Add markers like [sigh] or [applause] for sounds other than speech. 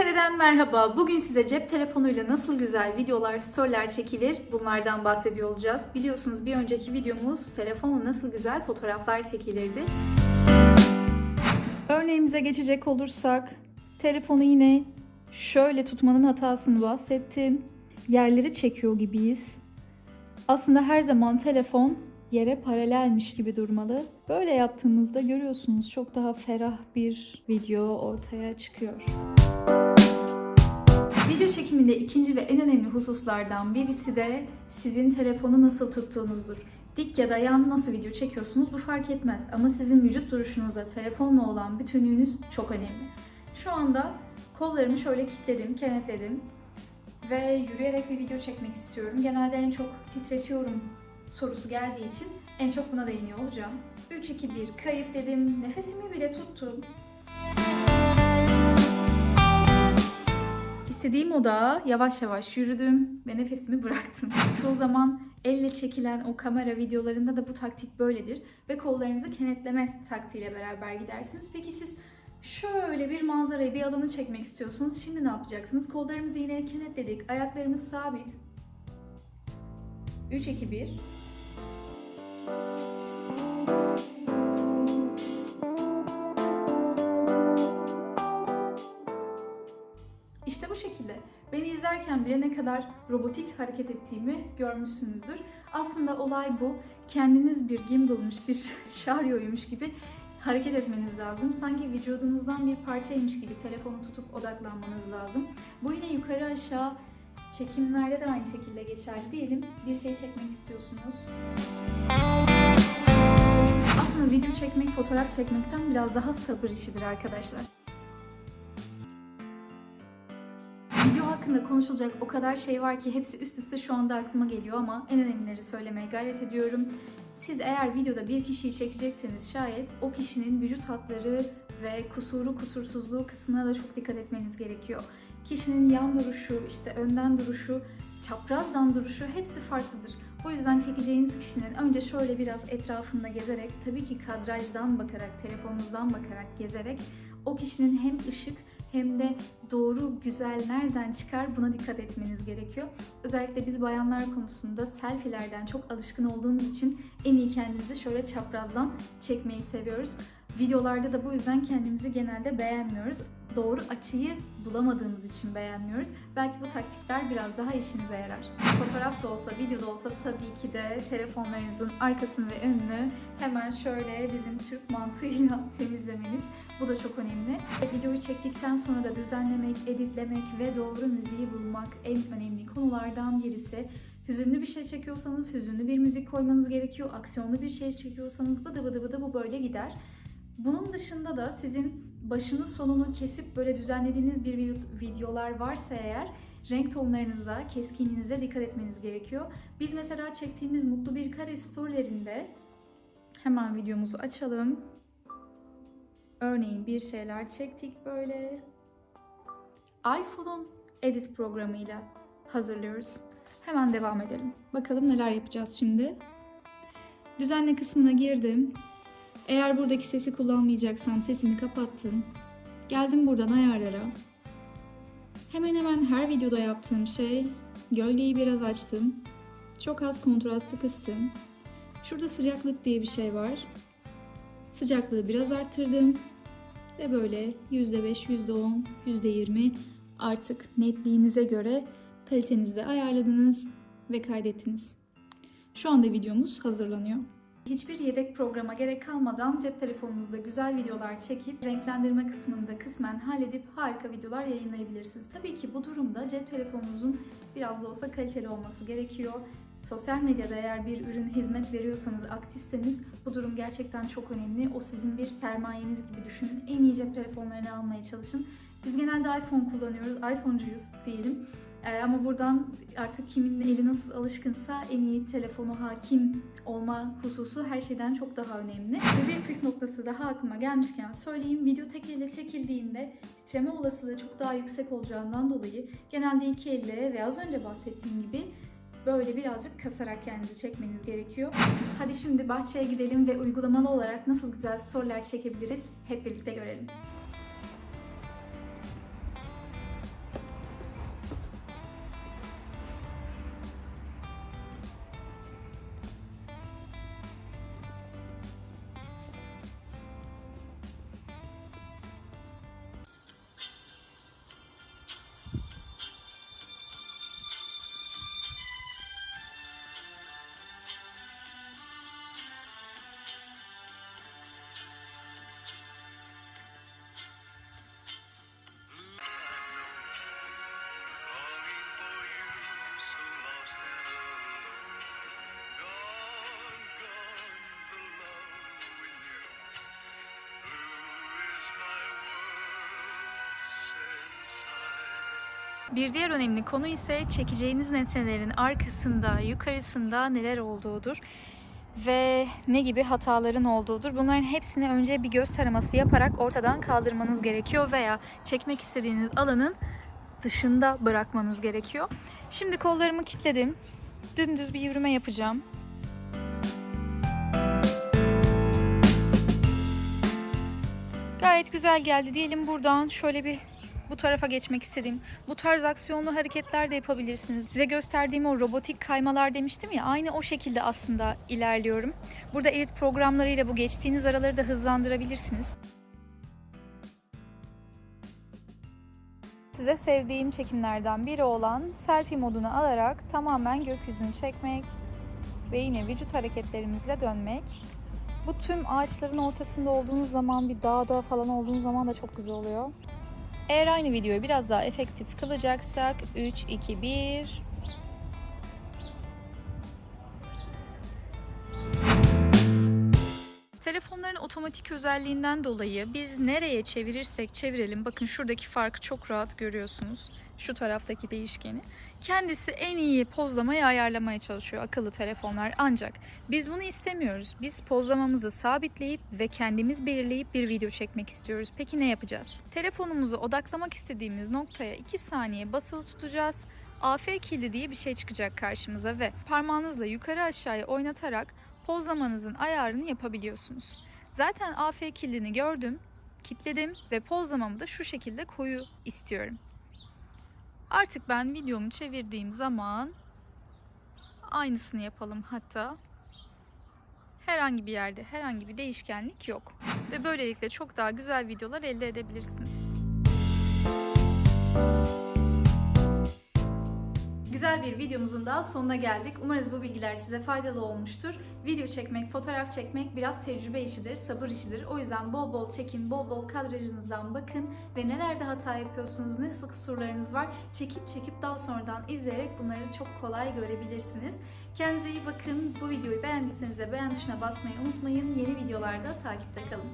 Kareden merhaba. Bugün size cep telefonuyla nasıl güzel videolar, storyler çekilir bunlardan bahsediyor olacağız. Biliyorsunuz bir önceki videomuz telefonla nasıl güzel fotoğraflar çekilirdi. Örneğimize geçecek olursak telefonu yine şöyle tutmanın hatasını bahsettim. Yerleri çekiyor gibiyiz. Aslında her zaman telefon yere paralelmiş gibi durmalı. Böyle yaptığımızda görüyorsunuz çok daha ferah bir video ortaya çıkıyor. Video çekiminde ikinci ve en önemli hususlardan birisi de sizin telefonu nasıl tuttuğunuzdur. Dik ya da yan nasıl video çekiyorsunuz bu fark etmez ama sizin vücut duruşunuza telefonla olan bütünlüğünüz çok önemli. Şu anda kollarımı şöyle kilitledim, kenetledim ve yürüyerek bir video çekmek istiyorum. Genelde en çok titretiyorum sorusu geldiği için en çok buna değiniyor olacağım. 3, 2, 1 kayıt dedim. Nefesimi bile tuttum. İstediğim odağa yavaş yavaş yürüdüm ve nefesimi bıraktım. [laughs] Çoğu zaman elle çekilen o kamera videolarında da bu taktik böyledir ve kollarınızı kenetleme taktiğiyle beraber gidersiniz. Peki siz şöyle bir manzarayı, bir alanı çekmek istiyorsunuz. Şimdi ne yapacaksınız? Kollarımızı yine kenetledik, ayaklarımız sabit. 3, 2, 1. İşte bu şekilde. Beni izlerken bile ne kadar robotik hareket ettiğimi görmüşsünüzdür. Aslında olay bu. Kendiniz bir gimbalmış, bir [laughs] şaryoymuş gibi hareket etmeniz lazım. Sanki vücudunuzdan bir parçaymış gibi telefonu tutup odaklanmanız lazım. Bu yine yukarı aşağı çekimlerde de aynı şekilde geçerli. Diyelim bir şey çekmek istiyorsunuz. Aslında video çekmek, fotoğraf çekmekten biraz daha sabır işidir arkadaşlar. Hakkında konuşulacak o kadar şey var ki hepsi üst üste şu anda aklıma geliyor ama en önemlileri söylemeye gayret ediyorum. Siz eğer videoda bir kişiyi çekecekseniz şayet o kişinin vücut hatları ve kusuru kusursuzluğu kısmına da çok dikkat etmeniz gerekiyor. Kişinin yan duruşu, işte önden duruşu, çaprazdan duruşu hepsi farklıdır. O yüzden çekeceğiniz kişinin önce şöyle biraz etrafında gezerek, tabii ki kadrajdan bakarak, telefonunuzdan bakarak gezerek o kişinin hem ışık hem de doğru güzel nereden çıkar buna dikkat etmeniz gerekiyor. Özellikle biz bayanlar konusunda selfie'lerden çok alışkın olduğumuz için en iyi kendimizi şöyle çaprazdan çekmeyi seviyoruz. Videolarda da bu yüzden kendimizi genelde beğenmiyoruz. Doğru açıyı bulamadığımız için beğenmiyoruz. Belki bu taktikler biraz daha işinize yarar. Fotoğraf da olsa, video da olsa tabii ki de telefonlarınızın arkasını ve önünü hemen şöyle bizim Türk mantığıyla [laughs] temizlemeniz. Bu da çok önemli. Videoyu çektikten sonra da düzenlemek, editlemek ve doğru müziği bulmak en önemli konulardan birisi. Hüzünlü bir şey çekiyorsanız hüzünlü bir müzik koymanız gerekiyor. Aksiyonlu bir şey çekiyorsanız bıdı bıdı bıdı bu böyle gider. Bunun dışında da sizin başını sonunu kesip böyle düzenlediğiniz bir videolar varsa eğer renk tonlarınıza, keskinliğinize dikkat etmeniz gerekiyor. Biz mesela çektiğimiz mutlu bir kare storylerinde hemen videomuzu açalım. Örneğin bir şeyler çektik böyle. iPhone'un edit programıyla hazırlıyoruz. Hemen devam edelim. Bakalım neler yapacağız şimdi. Düzenle kısmına girdim. Eğer buradaki sesi kullanmayacaksam sesimi kapattım. Geldim buradan ayarlara. Hemen hemen her videoda yaptığım şey gölgeyi biraz açtım. Çok az kontrastı kıstım. Şurada sıcaklık diye bir şey var. Sıcaklığı biraz arttırdım. Ve böyle %5, %10, %20 artık netliğinize göre kalitenizi de ayarladınız ve kaydettiniz. Şu anda videomuz hazırlanıyor. Hiçbir yedek programa gerek kalmadan cep telefonunuzda güzel videolar çekip renklendirme kısmında kısmen halledip harika videolar yayınlayabilirsiniz. Tabii ki bu durumda cep telefonunuzun biraz da olsa kaliteli olması gerekiyor. Sosyal medyada eğer bir ürün, hizmet veriyorsanız, aktifseniz bu durum gerçekten çok önemli. O sizin bir sermayeniz gibi düşünün. En iyi cep telefonlarını almaya çalışın. Biz genelde iPhone kullanıyoruz, iPhone'cuyuz diyelim. Ee, ama buradan artık kimin eli nasıl alışkınsa en iyi telefonu hakim olma hususu her şeyden çok daha önemli. Ve bir püf noktası daha aklıma gelmişken söyleyeyim. Video tek elle çekildiğinde titreme olasılığı çok daha yüksek olacağından dolayı genelde iki elle ve az önce bahsettiğim gibi böyle birazcık kasarak kendinizi çekmeniz gerekiyor. Hadi şimdi bahçeye gidelim ve uygulamalı olarak nasıl güzel storyler çekebiliriz hep birlikte görelim. Bir diğer önemli konu ise çekeceğiniz nesnelerin arkasında, yukarısında neler olduğudur ve ne gibi hataların olduğudur. Bunların hepsini önce bir göz taraması yaparak ortadan kaldırmanız gerekiyor veya çekmek istediğiniz alanın dışında bırakmanız gerekiyor. Şimdi kollarımı kilitledim. Dümdüz bir yürüme yapacağım. Gayet güzel geldi. Diyelim buradan şöyle bir bu tarafa geçmek istedim. Bu tarz aksiyonlu hareketler de yapabilirsiniz. Size gösterdiğim o robotik kaymalar demiştim ya aynı o şekilde aslında ilerliyorum. Burada edit programlarıyla bu geçtiğiniz araları da hızlandırabilirsiniz. Size sevdiğim çekimlerden biri olan selfie modunu alarak tamamen gökyüzünü çekmek ve yine vücut hareketlerimizle dönmek. Bu tüm ağaçların ortasında olduğunuz zaman bir dağda falan olduğunuz zaman da çok güzel oluyor. Eğer aynı videoyu biraz daha efektif kılacaksak 3, 2, 1... Telefonların otomatik özelliğinden dolayı biz nereye çevirirsek çevirelim bakın şuradaki farkı çok rahat görüyorsunuz. Şu taraftaki değişkeni. Kendisi en iyi pozlamayı ayarlamaya çalışıyor akıllı telefonlar. Ancak biz bunu istemiyoruz. Biz pozlamamızı sabitleyip ve kendimiz belirleyip bir video çekmek istiyoruz. Peki ne yapacağız? Telefonumuzu odaklamak istediğimiz noktaya 2 saniye basılı tutacağız. AF kilidi diye bir şey çıkacak karşımıza ve parmağınızla yukarı aşağıya oynatarak pozlamanızın ayarını yapabiliyorsunuz. Zaten AF kilidini gördüm, kitledim ve pozlamamı da şu şekilde koyu istiyorum. Artık ben videomu çevirdiğim zaman aynısını yapalım hatta. Herhangi bir yerde herhangi bir değişkenlik yok. Ve böylelikle çok daha güzel videolar elde edebilirsiniz. Güzel bir videomuzun daha sonuna geldik. Umarız bu bilgiler size faydalı olmuştur. Video çekmek, fotoğraf çekmek biraz tecrübe işidir, sabır işidir. O yüzden bol bol çekin, bol bol kadrajınızdan bakın ve nelerde hata yapıyorsunuz, ne sık kusurlarınız var çekip çekip daha sonradan izleyerek bunları çok kolay görebilirsiniz. Kendinize iyi bakın. Bu videoyu beğendiyseniz de beğen tuşuna basmayı unutmayın. Yeni videolarda takipte kalın.